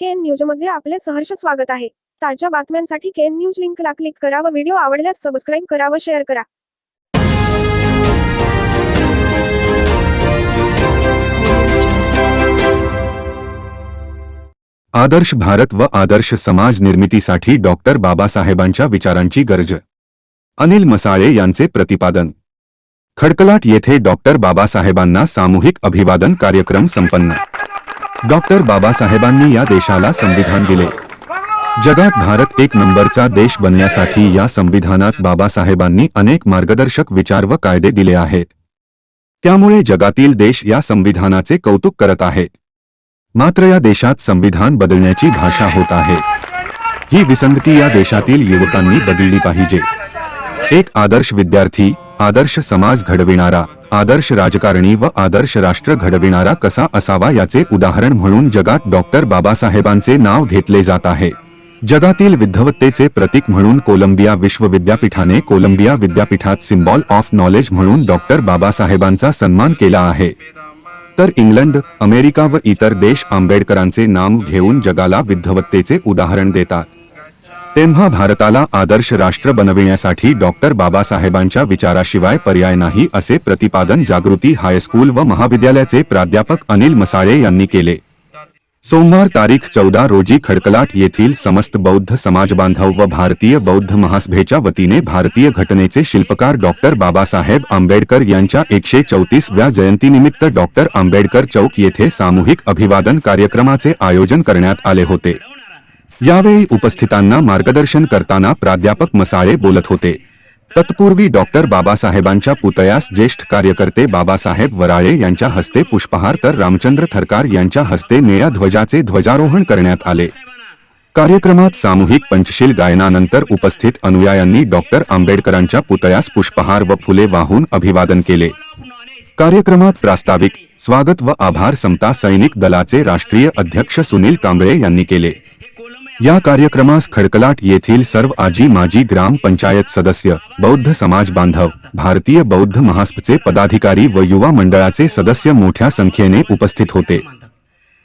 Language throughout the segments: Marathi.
केन न्यूजमध्ये आपले सहर्ष स्वागत आहे. ताज्या बातम्यांसाठी केन न्यूज लिंकला क्लिक करा व व्हिडिओ आवडल्यास सबस्क्राईब करा व शेअर करा. आदर्श भारत व आदर्श समाज निर्मितीसाठी डॉक्टर बाबासाहेबांच्या विचारांची गरज. अनिल मसाळे यांचे प्रतिपादन. खडकलाट येथे डॉक्टर बाबासाहेबांना सामूहिक अभिवादन कार्यक्रम संपन्न. डॉक्टर बाबासाहेबांनी या देशाला संविधान दिले. जगात भारत एक नंबरचा देश बनण्यासाठी या संविधानात बाबासाहेबांनी अनेक मार्गदर्शक विचार व कायदे दिले आहेत. त्यामुळे जगातील देश या संविधानाचे कौतुक करत आहेत मात्र या देशात संविधान बदलण्याची भाषा होत आहे. ही विसंगती या देशातील युवकांनी बदलली पाहिजे. एक आदर्श विद्यार्थी आदर्श समाज घडविणारा आदर्श राजकारणी व आदर्श राष्ट्र घडविणारा कसा असावा याचे उदाहरण म्हणून जगात डॉक्टर बाबासाहेबांचे नाव घेतले जात आहे. जगातील विद्धवत्तेचे प्रतीक म्हणून कोलंबिया विश्वविद्यापीठाने कोलंबिया विद्यापीठात सिम्बॉल ऑफ नॉलेज म्हणून डॉक्टर बाबासाहेबांचा सन्मान केला आहे. तर इंग्लंड अमेरिका व इतर देश आंबेडकरांचे नाम घेऊन जगाला विद्धवत्तेचे उदाहरण देतात. तेव्हा भारताला आदर्श राष्ट्र बनविण्यासाठी डॉक्टर बाबासाहेबांच्या विचाराशिवाय पर्याय नाही असे प्रतिपादन जागृती हायस्कूल व महाविद्यालयाचे प्राध्यापक अनिल मसाळे यांनी केले. सोमवार तारीख चौदा रोजी खडकलाट येथील समस्त बौद्ध समाज बांधव व भारतीय बौद्ध महासभेच्या वतीने भारतीय घटनेचे शिल्पकार डॉक्टर बाबासाहेब आंबेडकर यांच्या एकशे चौतीसव्या जयंतीनिमित्त डॉक्टर आंबेडकर चौक येथे सामूहिक अभिवादन कार्यक्रमाचे आयोजन करण्यात आले होते. यावेळी उपस्थितांना मार्गदर्शन करताना प्राध्यापक मसाळे बोलत होते. तत्पूर्वी डॉक्टर बाबासाहेबांच्या पुतळ्यास ज्येष्ठ कार्यकर्ते बाबासाहेब वराळे यांच्या हस्ते पुष्पहार तर रामचंद्र थरकार यांच्या हस्ते निळ्या ध्वजाचे ध्वजारोहण करण्यात आले. कार्यक्रमात सामूहिक पंचशील गायनानंतर उपस्थित अनुयायांनी डॉक्टर आंबेडकरांच्या पुतळ्यास पुष्पहार व फुले वाहून अभिवादन केले. कार्यक्रमात प्रास्ताविक स्वागत व आभार समता सैनिक दलाचे राष्ट्रीय अध्यक्ष सुनील कांबळे यांनी केले. या कार्यक्रमास खडकलाट येथील सर्व आजी माजी ग्राम पंचायत सदस्य बौद्ध समाज बांधव भारतीय बौद्ध महास्पचे पदाधिकारी व युवा मंडळाचे सदस्य मोठ्या संख्येने उपस्थित होते.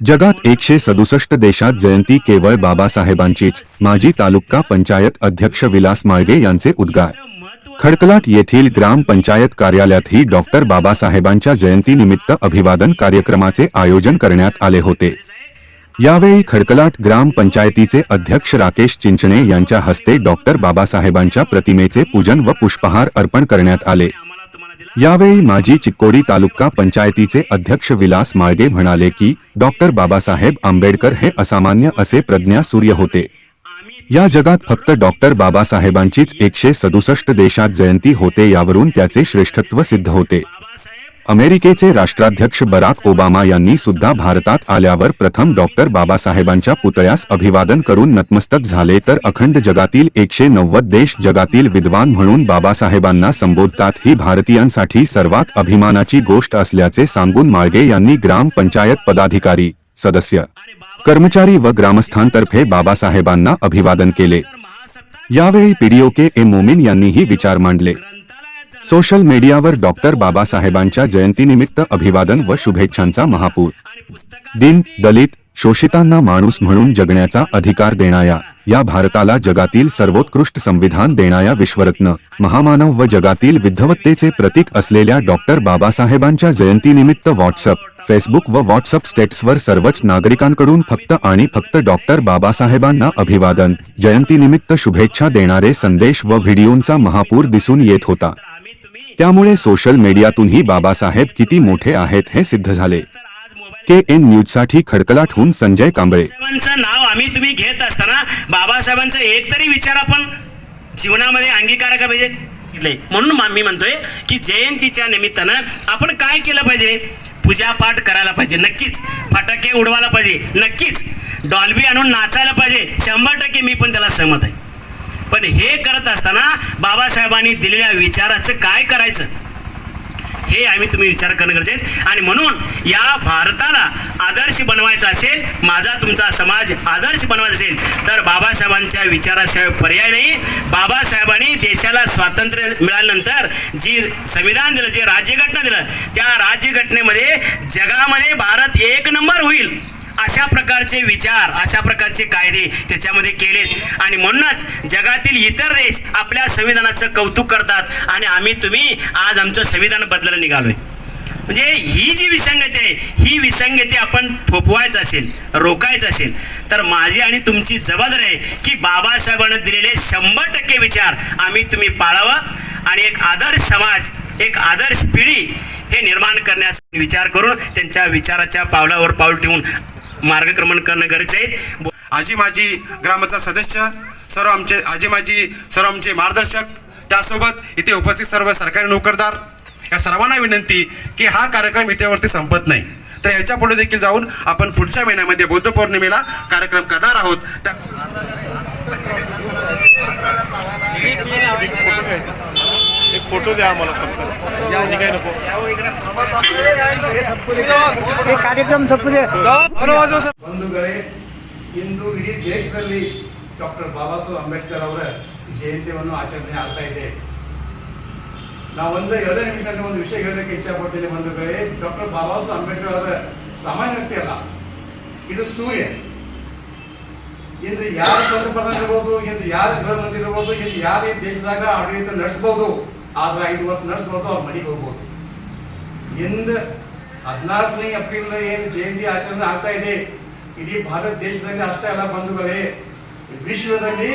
जगात एकशे सदुसष्ट देशात जयंती केवळ बाबासाहेबांचीच माजी तालुका पंचायत अध्यक्ष विलास माळगे यांचे उद्गार. खडकलाट येथील ग्राम पंचायत कार्यालयातही डॉक्टर बाबासाहेबांच्या जयंतीनिमित्त अभिवादन कार्यक्रमाचे आयोजन करण्यात आले होते. यावेळी खडकलाट ग्रामपंचायतीचे अध्यक्ष राकेश चिंचणे यांच्या हस्ते डॉक्टर बाबासाहेबांच्या प्रतिमेचे पूजन व पुष्पहार अर्पण करण्यात आले. यावेळी माजी चिक्कोडी तालुका पंचायतीचे अध्यक्ष विलास माळगे म्हणाले की डॉक्टर बाबासाहेब आंबेडकर हे असामान्य असे प्रज्ञा सूर्य होते. या जगात फक्त डॉक्टर बाबासाहेबांचीच एकशे सदुसष्ट देशात जयंती होते यावरून त्याचे श्रेष्ठत्व सिद्ध होते. अमेरिकेचे राष्ट्राध्यक्ष बराक ओबामा यांनी सुद्धा भारतात आल्यावर प्रथम डॉक्टर बाबासाहेबांच्या पुतळ्यास अभिवादन करून नतमस्तक झाले तर अखंड जगातील एकशे नव्वद देश जगातील विद्वान म्हणून बाबासाहेबांना संबोधतात. ही भारतीयांसाठी सर्वात अभिमानाची गोष्ट असल्याचे सांगून माळगे यांनी ग्राम पंचायत पदाधिकारी सदस्य कर्मचारी व ग्रामस्थांतर्फे बाबासाहेबांना अभिवादन केले. यावेळी पीडीओके ए मोमीन यांनीही विचार मांडले. सोशल मीडियावर डॉक्टर बाबासाहेबांच्या जयंतीनिमित्त अभिवादन व शुभेच्छांचा महापूर. दिन दलित शोषितांना माणूस म्हणून जगण्याचा अधिकार देणाया या भारताला जगातील सर्वोत्कृष्ट संविधान देणाया विश्वरत्न महामानव व जगातील विद्धवत्तेचे प्रतीक असलेल्या डॉक्टर बाबासाहेबांच्या जयंतीनिमित्त व्हॉट्सअप फेसबुक व व्हॉट्सअप स्टेट्सवर सर्वच नागरिकांकडून फक्त आणि फक्त डॉक्टर बाबासाहेबांना अभिवादन जयंतीनिमित्त शुभेच्छा देणारे संदेश व व्हिडिओंचा महापूर दिसून येत होता. त्यामुळे सोशल मीडियातूनही बाबासाहेब किती मोठे आहेत हे सिद्ध झाले. के एन न्यूजसाठी खडकलाटहून संजय कांबळे. नाव आम्ही तुम्ही घेत असताना बाबासाहेबांचा एक तरी विचार आपण जीवनामध्ये अंगीकार का पाहिजे म्हणून मी म्हणतोय की जयंतीच्या निमित्तानं आपण काय केलं पाहिजे? पूजापाठ करायला पाहिजे नक्कीच. फटाके उडवायला पाहिजे नक्कीच. डॉल्बी आणून नाचायला पाहिजे. शंभर टक्के मी पण त्याला सहमत आहे. पण हे करत असताना बाबासाहेबांनी दिलेल्या विचाराचं काय करायचं? हे आम्ही तुम्ही विचार करणं गरजेचं आणि म्हणून या भारताला आदर्श बनवायचा असेल माझा तुमचा समाज आदर्श बनवायचा असेल तर बाबासाहेबांच्या विचाराशिवाय पर्याय नाही. बाबासाहेबांनी देशाला स्वातंत्र्य मिळाल्यानंतर जी संविधान दिलं जे राज्यघटना दिलं त्या राज्यघटनेमध्ये जगामध्ये भारत एक नंबर होईल. अशा प्रकारचे विचार अशा प्रकारचे कायदे त्याच्यामध्ये केलेत. आणि म्हणूनच जगातील इतर देश आपल्या संविधानाचं कौतुक करतात आणि आम्ही तुम्ही आज आमचं संविधान बदलायला निघालोय. म्हणजे ही जी विसंगती आहे ही विसंगती आपण थोपवायचं असेल रोखायचं असेल तर माझी आणि तुमची जबाबदारी आहे की बाबासाहेबांना दिलेले शंभर टक्के विचार आम्ही तुम्ही पाळावा आणि एक आदर्श समाज एक आदर्श पिढी हे निर्माण करण्याचा विचार करून त्यांच्या विचाराच्या पावलावर पाऊल ठेवून मार्गक्रमण करणं गरजेचं आहे. आजी माजी ग्रामाचा सदस्य सर्व आमचे आजी माजी सर्व आमचे मार्गदर्शक त्यासोबत इथे उपस्थित सर्व सरकारी नोकरदार या सर्वांना विनंती की हा कार्यक्रम इथेवरती संपत नाही. तर याच्यापुढे देखील जाऊन आपण पुढच्या महिन्यामध्ये बुद्ध पौर्णिमेला कार्यक्रम करणार आहोत. त्या एक फोटो द्या आम्हाला फक्त आणि काय नको ಈ ಕಾರ್ಯಕ್ರಮ ತಪ್ಪದೆ ಬಂಧುಗಳೇ ಇಂದು ಇಡೀ ದೇಶದಲ್ಲಿ ಡಾಕ್ಟರ್ ಬಾಬಾ ಸಾಹೇಬ್ ಅಂಬೇಡ್ಕರ್ ಅವರ ಜಯಂತಿಯನ್ನು ಆಚರಣೆ ಆಗ್ತಾ ಇದೆ ನಾವು ಒಂದು ಎರಡೇ ನಿಮಿಷದಲ್ಲಿ ಒಂದು ವಿಷಯ ಹೇಳೋದಕ್ಕೆ ಇಚ್ಛೆ ಪಡ್ತೀನಿ ಬಂಧುಗಳೇ ಡಾಕ್ಟರ್ ಬಾಬಾ ಸಾಹೇಬ್ ಅಂಬೇಡ್ಕರ್ ಅವರ ಸಾಮಾನ್ಯ ವ್ಯಕ್ತಿ ಅಲ್ಲ ಇದು ಸೂರ್ಯ ಇಂದು ಯಾರ ಪ್ರಧಾನ ಇರ್ಬೋದು ಇಂದು ಯಾರ ಗೃಹ ಮಂತ್ರಿ ಇರ್ಬೋದು ಇಂದು ಯಾರು ಈ ದೇಶದಾಗ ಆಡಳಿತ ನಡೆಸ್ಬೋದು ಆದ್ರೆ ಐದು ವರ್ಷ ನಡೆಸ್ಬೋದು ಅವ್ರ ಮನೆಗೆ ಹೋಗ್ಬೋದು. ಇಂದು ಹದಿನಾಲ್ಕನೇ ಏಪ್ರಿಲ್ ಏನು ಜಯಂತಿ ಆಚರಣೆ ಆಗ್ತಾ ಇದೆ, ಇಡೀ ಭಾರತ ದೇಶದಲ್ಲಿ ಅಷ್ಟೇ ಅಲ್ಲ ಬಂಧುಗಳೇ. ವಿಶ್ವದಲ್ಲಿ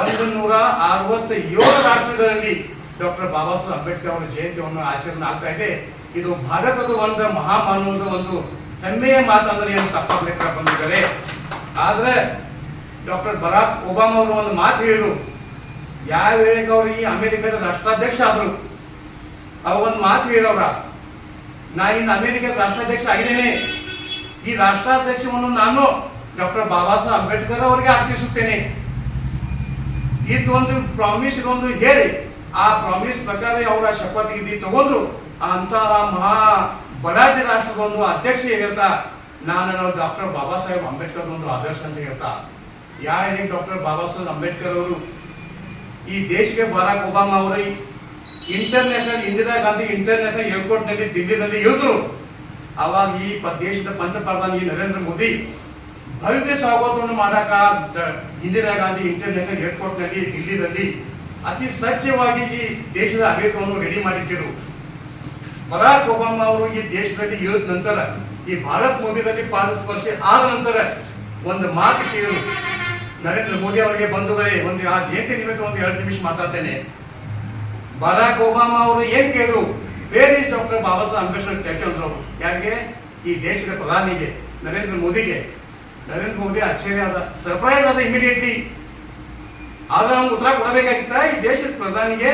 ಒಂದು ನೂರ ಅರವತ್ತ ಏಳು ರಾಷ್ಟ್ರಗಳಲ್ಲಿ ಡಾಕ್ಟರ್ ಬಾಬಾ ಸಾಹೇಬ್ ಅಂಬೇಡ್ಕರ್ ಅವರ ಜಯಂತಿಯನ್ನು ಆಚರಣೆ ಆಗ್ತಾ ಇದೆ. ಇದು ಭಾರತದ ಒಂದು ಮಹಾಮಾನವದ ಒಂದು ಹೆಮ್ಮೆಯ ಮಾತಂದ್ರೆ ಏನು ತಪ್ಪಾಗ್ಲಿಕ್ಕೆ ಬಂದಿದ್ದಾರೆ ಆದ್ರೆ ಡಾಕ್ಟರ್ ಬರಾಕ್ ಒಬಾಮಾ ಅವರು ಒಂದು ಮಾತು ಹೇಳಿದ್ರು ಯಾವ ಅವರು ಈ ಅಮೆರಿಕದ ರಾಷ್ಟ್ರಾಧ್ಯಕ್ಷ ಆದರು? ಅವ ಒಂದು ಮಾತು ಹೇಳವ್ರ. ನಾ ಇನ್ನು ಅಮೆರಿಕದ ರಾಷ್ಟ್ರಾಧ್ಯಕ್ಷ ಆಗಿದ್ದೇನೆ. ಈ ರಾಷ್ಟ್ರಾಧ್ಯಕ್ಷವನ್ನು ನಾನು ಡಾಕ್ಟರ್ ಬಾಬಾ ಸಾಹೇಬ್ ಅಂಬೇಡ್ಕರ್ ಅವರಿಗೆ ಅರ್ಪಿಸುತ್ತೇನೆ. ಇದೊಂದು ಪ್ರಾಮಿಸ್ ಒಂದು ಹೇಳಿ. ಆ ಪ್ರಾಮಿಸ್ ಪ್ರಕಾರ ಅವರ ಶಪಥವಿಧಿ ತಗೊಂಡು ಅಂತಹ ಮಹಾ ಬಲಾಢ್ಯ ರಾಷ್ಟ್ರದ ಒಂದು ಅಧ್ಯಕ್ಷ ಹೇಳ್ತಾ, ನಾನು ಡಾಕ್ಟರ್ ಬಾಬಾ ಸಾಹೇಬ್ ಅಂಬೇಡ್ಕರ್ ಒಂದು ಆದರ್ಶ ಅಂತ ಹೇಳ್ತಾ. ಯಾರಿಗೆ ಡಾಕ್ಟರ್ ಬಾಬಾ ಸಾಹೇಬ್ ಅಂಬೇಡ್ಕರ್ ಅವರು? ಈ ದೇಶಕ್ಕೆ ಬರಾಕ್ ಒಬಾಮಾ ಅವರು ಇಂಟರ್ನ್ಯಾಷನಲ್ ಇಂದಿರಾ ಗಾಂಧಿ ಇಂಟರ್ನ್ಯಾಷನಲ್ ಏರ್ಪೋರ್ಟ್ನಲ್ಲಿ ದಿಲ್ಲಿನಲ್ಲಿ ಇಳಿದ್ರು ಅವಾಗ ಈ ದೇಶದ ದೇಶದ ಪಂತಪ್ರಧಾನಿ ನರೇಂದ್ರ ಮೋದಿ ಭವ್ಯ ಸ್ವಾಗತವನ್ನು ಮಾಡಕ ಇಂದಿರಾ ಗಾಂಧಿ ಇಂಟರ್ನ್ಯಾಷನಲ್ ಏರ್ಪೋರ್ಟ್ನಲ್ಲಿ ದಿಲ್ಲಿದಲ್ಲಿ ಅತಿ ಸ್ವಚ್ಛವಾಗಿ ಈ ದೇಶದ ಆಡಳಿತವನ್ನು ರೆಡಿ ಮಾಡಿಟ್ಟಿರು. ಬರಾಕ್ ಒಬಾಮಾ ಅವರು ಈ ದೇಶದಲ್ಲಿ ಇಳಿದ ನಂತರ ಈ ಭಾರತ್ ಮೋದಿ ಪಾದ ಸ್ಪರ್ಶಿ ಆದ ನಂತರ ಒಂದು ಮಾತು ಕೇಳು ನರೇಂದ್ರ ಮೋದಿ ಅವರಿಗೆ ಬಂಧುಗಳೇ ಒಂದು ಆ ಜಯಂತಿ ನಿಮಿತ್ತ ಒಂದು ಎರಡು ನಿಮಿಷ ಮಾತಾಡ್ತೇನೆ. ಬರಾಕ್ ಒಬಾಮಾ ಅವರು ಏನ್ ಕೇಳು where is doctor Baba Saheb Ambedkar ಯಾಕೆ ಅವರು ಯಾಕೆ ಈ ದೇಶದ ಪ್ರಧಾನಿಗೆ, ನರೇಂದ್ರ ಮೋದಿಗೆ. ನರೇಂದ್ರ ಮೋದಿ ಆಶ್ಚರ್ಯ ಆದ ಸರ್ಪ್ರೈಸ್ ಆದ ಇಮಿಡಿಯೇಟ್ಲಿ ಆದ್ರೆ ಅವ್ನು ಉತ್ತರ ಕೊಡಬೇಕಾಗಿತ್ತ? ಈ ದೇಶದ ಪ್ರಧಾನಿಗೆ?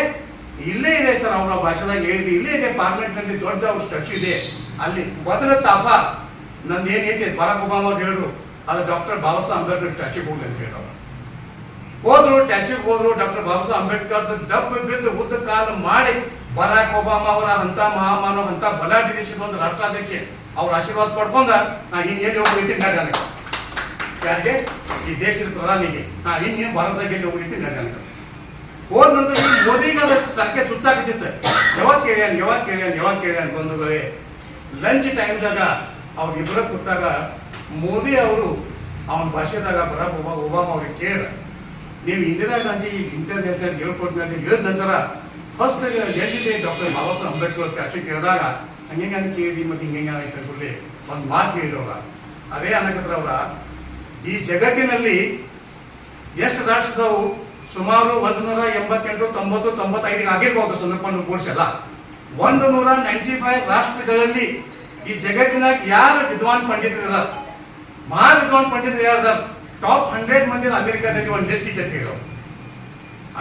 ಇಲ್ಲೇ ಇದೆ ಸರ್, ಅವರ ಭಾಷಣದಾಗ ಹೇಳಿದೆ ಇಲ್ಲೇ ಇದೆ ಪಾರ್ಲಿಮೆಂಟ್ನಲ್ಲಿ ದೊಡ್ಡ ಅವ್ರ ಇದೆ. ಅಲ್ಲಿ ಮೊದಲ ತಾಪ ನಂದು ಬರಾಕ್ ಒಬಾಮಾ ಅವ್ರು ಹೇಳಿದ್ರು ಅದು ಡಾಕ್ಟರ್ ಬಾಬಾ ಸಾಹೇಬ್ ಅಂಬೇಡ್ಕರ್ ಟ್ಯಾಚಿಗೆ ಹೋಗ್ಲಿ ಅಂತ ಹೇಳಿದ್ರು. ಹೋದ್ರು ಟ್ಯಾಚಿಗೆ ಹೋದ್ರು, ಡಾಕ್ಟರ್ ಬಾಬಾ ಸಾಹೇಬ್ ಅಂಬೇಡ್ಕರ್ ದಬ್ಬ ಬಿದ್ದು ಉದ್ದ ಕಾಲ ಮಾಡಿ ಬರಾಕ್ ಒಬಾಮ ಅವರ ಅಂತ ಮಹಾಮಾನವ ಅಂತ ಬಲಾಢ್ಯ ದೇಶದ ಬಂದ ರಾಷ್ಟ್ರಾಧ್ಯಕ್ಷ ಅವ್ರ ಆಶೀರ್ವಾದ ಪಡ್ಕೊಂಡ ನಾ ಇನ್ನೇನು ಹೋಗ್ಬೇಕು ನಡ್ಯಾನ ಯಾಕೆ ಈ ದೇಶದ ಪ್ರಧಾನಿಗೆ. ನಾ ಇನ್ನೇನು ಭಾರತದಾಗ ಎಲ್ಲಿ ಹೋಗಿತ್ತು ನಡ್ಯಾನ ಹೋದ ನಂತರ ಮೋದಿಗೆ ಅದ ಸರ್ಕೆ ಚುಚ್ಚಾಕತ್ತಿತ್ತು ಯಾವಾಗ ಕೇಳ್ಯಾನ ಯಾವಾಗ ಕೇಳ್ಯಾನ ಯಾವಾಗ ಕೇಳ್ಯಾನ ಬಂಧುಗಳೇ ಲಂಚ್ ಟೈಮ್ದಾಗ ಅವ್ರಿಗೆ ಇಬ್ಬರ ಕೂತಾಗ ಮೋದಿ ಅವರು ಅವನ ಭಾಷೆದಾಗ ಬರಾಕ್ ಒಬ್ಬ ಒಬಾಮ ಅವ್ರಿಗೆ ಕೇಳ. ನೀವು ಇಂದಿರಾ ಗಾಂಧಿ ಇಂಟರ್ನ್ಯಾಷನಲ್ ಏರ್ಪೋರ್ಟ್ನಲ್ಲಿ ಹೇಳಿದ ನಂತರ ಫಸ್ಟ್ ಎಲ್ಲಿದೆ ಡಾಕ್ಟರ್ ಬಾಬಾ ಸಾಹೇಬ್ ಅಂಬೇಡ್ಕರ್ ಸ್ಟ್ಯಾಚು ಕೇಳಿದಾಗ ಹಂಗೆ ಕೇಳಿ ಮತ್ತೆ ಹಿಂಗೆ ಆಯ್ತು ಅಂದ್ಕೊಳ್ಳಿ ಒಂದು ಮಾತು ಹೇಳಿರವ್ರ ಅದೇ ಅನ್ನಕತ್ರವ್ರ ಈ ಜಗತ್ತಿನಲ್ಲಿ ಎಷ್ಟು ರಾಷ್ಟ್ರದವು ಸುಮಾರು ಒಂದು ನೂರ ಎಂಬತ್ತೆಂಟು, ತೊಂಬತ್ತು, ತೊಂಬತ್ತೈದಿಗೆ ಆಗಿರ್ಬೋದು ಸಂದರ್ಭವನ್ನು ಕೂಡಿಸಲ್ಲ ಒಂದು ನೂರ ನೈಂಟಿ ಫೈವ್ ರಾಷ್ಟ್ರಗಳಲ್ಲಿ ಈ ಜಗತ್ತಿನಾಗ ಯಾರು ವಿದ್ವಾನ್ ಪಂಡಿತರು ಮಹಾ ವಿದ್ವಾನ್ ಪಂಡಿತರು ಯಾರದ ಟಾಪ್ ಹಂಡ್ರೆಡ್ ಮಂದಿ ಅಮೆರಿಕಾದಲ್ಲಿ ಒಂದು ಲಿಸ್ಟ್ ಇದೆ ಹೇಳೋ.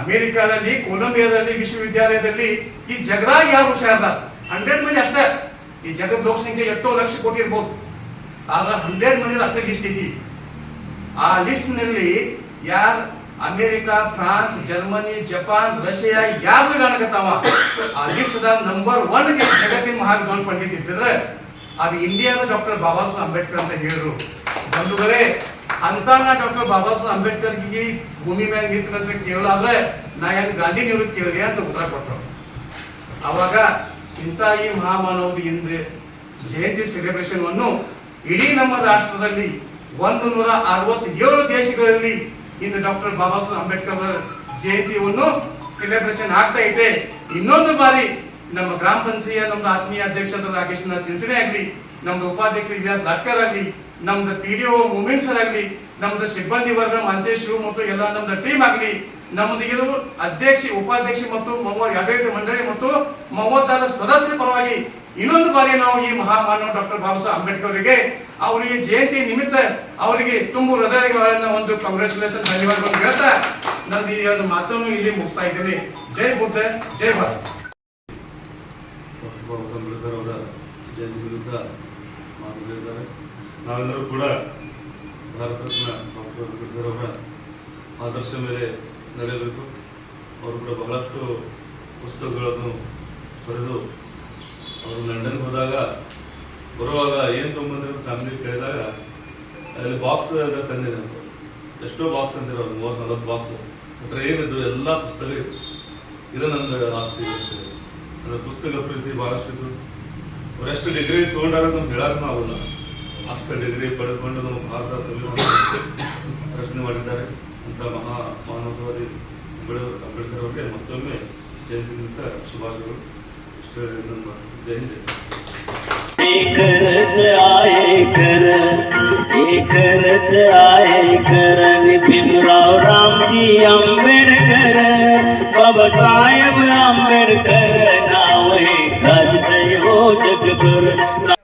ಅಮೆರಿಕಾದಲ್ಲಿ, ಕೊಲಂಬಿಯಾದಲ್ಲಿ, ವಿಶ್ವವಿದ್ಯಾಲಯದಲ್ಲಿ ಈ ಜಗದಾಗ ಯಾರು ಹುಷಾರ್ದಾರ ಹಂಡ್ರೆಡ್ ಮಂದಿ ಅಷ್ಟೇ. ಈ ಜಗದ ಲೋಕಸಂಖ್ಯೆ ಎಷ್ಟೋ ಲಕ್ಷ ಕೋಟಿ ಇರ್ಬೋದು. ಆದ್ರೆ ಹಂಡ್ರೆಡ್ ಮಂದಿ ಅಷ್ಟೇ ಲಿಸ್ಟ್ ಐತಿ. ಆ ಲಿಸ್ಟ್ನಲ್ಲಿ ಯಾರು America, France, Germany, Japan, Russia ಯಾರು ಇಲ್ಲ ಆ ಲಿಸ್ಟ್ ನಂಬರ್ ಒನ್ ಜಗತ್ತಿನ ಮಹಾವಿದ್ವಾನ್ ಪಂಡಿತ್ ಇದ್ದಿದ್ರೆ, ಅದು ಇಂಡಿಯಾದ ಡಾಕ್ಟರ್ ಬಾಬಾ ಸಾಹೇಬ್ ಅಂಬೇಡ್ಕರ್ ಅಂತ ಹೇಳಿದ್ರು ಬಂಧುಗಳೇ ಅಂತ ಡಾಕ್ಟರ್ ಬಾಬಾ ಸಾಹೇಬ್ ಅಂಬೇಡ್ಕರ್ಗೆ ಭೂಮಿ ಮ್ಯಾಗ ಕೇವಲ ಕೇಳಾದ್ರೆ ನಾ ಏನ್ ಗಾಂಧಿ ನೀವು ಕೇಳಿದೆ ಅಂತ ಉತ್ತರ ಕೊಟ್ಟರು. ಅವಾಗ ಇಂಥ ಈ ಮಹಾಮಾನವದ ಹಿಂದೆ ಜಯಂತಿ ಸೆಲೆಬ್ರೇಷನ್ ಅನ್ನು ಇಡೀ ನಮ್ಮ ರಾಷ್ಟ್ರದಲ್ಲಿ ಒಂದು ನೂರ ಅರವತ್ತೇಳು ದೇಶಗಳಲ್ಲಿ ಇಂದು ಡಾಕ್ಟರ್ ಬಾಬಾ ಸಾಹೇಬ್ ಅಂಬೇಡ್ಕರ್ ಅವರ ಜಯಂತಿಯನ್ನು ಸೆಲೆಬ್ರೇಷನ್ ಆಗ್ತಾ ಇದೆ. ಇನ್ನೊಂದು ಬಾರಿ ನಮ್ಮ ಗ್ರಾಮ ಪಂಚಾಯತ್ ನಮ್ಮ ಆತ್ಮೀಯ ಅಧ್ಯಕ್ಷ ರಾಕೇಶ್ ಚಿಂಚನೆ ಆಗಲಿ ನಮ್ಮ ಉಪಾಧ್ಯಕ್ಷ ಇಲಿಯಾಸ್ ಲಾಟ್ಕರ್ ಆಗ್ಲಿ ನಮ್ದು ಪಿ ಡಿ ಒ ಮೂಮೆಂಟ್ಸ್ ಆಗಲಿ ನಮ್ದು ಸಿಬ್ಬಂದಿ ವರ್ಗ ಮಂತೇಶ್ ಮತ್ತು ಎಲ್ಲ ನಮ್ದು ಟೀಮ್ ಆಗಲಿ, ನಮ್ದು ಇದು ಅಧ್ಯಕ್ಷ, ಉಪಾಧ್ಯಕ್ಷ ಮತ್ತು ಮೂವತ್ತು ಮಂಡಳಿ ಮತ್ತು ಮೂವತ್ತಾರು ಸದಸ್ಯರ ಪರವಾಗಿ ಇನ್ನೊಂದು ಬಾರಿ ನಾವು ಈ ಮಹಾಮಾನವ ಡಾಕ್ಟರ್ ಬಾಬಾ ಸಾಹೇಬ್ ಅಂಬೇಡ್ಕರ್ ಅವರಿಗೆ ಅವರಿಗೆ ಜಯಂತಿ ನಿಮಿತ್ತ ಅವರಿಗೆ ತುಂಬ ಹೃದಯಗಳನ್ನ ಒಂದು ಕಂಗ್ರ್ಯಾಚುಲೇಷನ್ ಧನ್ಯವಾದಗಳನ್ನು ಹೇಳ್ತಾ ನಂದು ಈ ಎರಡು ಮಾತನ್ನು ಇಲ್ಲಿ ಮುಗಿಸ್ತಾ ಇದ್ದೀನಿ. ಜೈ ಬುದ್ಧ, ಜೈ ಭಾರತ್. ಬಾಬಾ ಸಾಹೇಬ್ ಜಯಂತಿ ವಿರುದ್ಧ ನಾವೆಲ್ಲರೂ ಕೂಡ ಭಾರತ ರತ್ನ ಡಾಕ್ಟರ್ ಅಂಬೇಡ್ಕರ್ ಆದರ್ಶ ಮೇಲೆ ನಡೆಯಬೇಕು. ಅವರು ಕೂಡ ಬಹಳಷ್ಟು ಪುಸ್ತಕಗಳನ್ನು ಬರೆದು ಅವರು ಲಂಡನ್ಗೆ ಹೋದಾಗ, ಬರುವಾಗ ಏನು ತೊಗೊಂಬಂದ್ರೆ ಫ್ಯಾಮಿಲಿ ಕೇಳಿದಾಗ, ಅಲ್ಲಿ ಬಾಕ್ಸ್ ತಂದಿದೆ ಅಂತ ಎಷ್ಟೋ ಬಾಕ್ಸ್ ಅಂತಿರೋದು ಅವ್ರು ಮೂವತ್ತು ನಲ್ವತ್ತು ಬಾಕ್ಸ್ ಹತ್ರ ಏನಿದ್ದು ಎಲ್ಲ ಪುಸ್ತಕ ಇತ್ತು ಇದು ನನ್ನ ಆಸ್ತಿ ಅಂತ ಅಂದರೆ ಪುಸ್ತಕ ಪ್ರೀತಿ ಭಾಳಷ್ಟು ಇತ್ತು. ಅವರೆಷ್ಟು ಡಿಗ್ರಿ ತೊಗೊಂಡಾರ ಅಂತ ಹೇಳಕ್ಕೂ ಆಗೋಲ್ಲ. ಅಷ್ಟು ಡಿಗ್ರಿ ಪಡೆದುಕೊಂಡು ನಮ್ಮ ಭಾರತ ಸಂವಿಧಾನ ರಚನೆ ಮಾಡಿದ್ದಾರೆ ಅಂತ ಮಹಾ ಮಾನವವಾದಿ ಅಂಬೇಡ್ಕರ್ ಅಂಬೇಡ್ಕರ್ ಅವರಿಗೆ ಮತ್ತೊಮ್ಮೆ ಜಯಂತಿ ನಿಮಿತ್ತ ಶುಭಾಶಯಗಳು ಇಷ್ಟು ಹೇಳಿ ನನ್ನ ಜಯಂತಿ एकरच आहे खर एकरच आहे खर भीमराव रामजी आंबेडकर बाबासाहेब आंबेडकर नाव हे गाजतय हो जगभर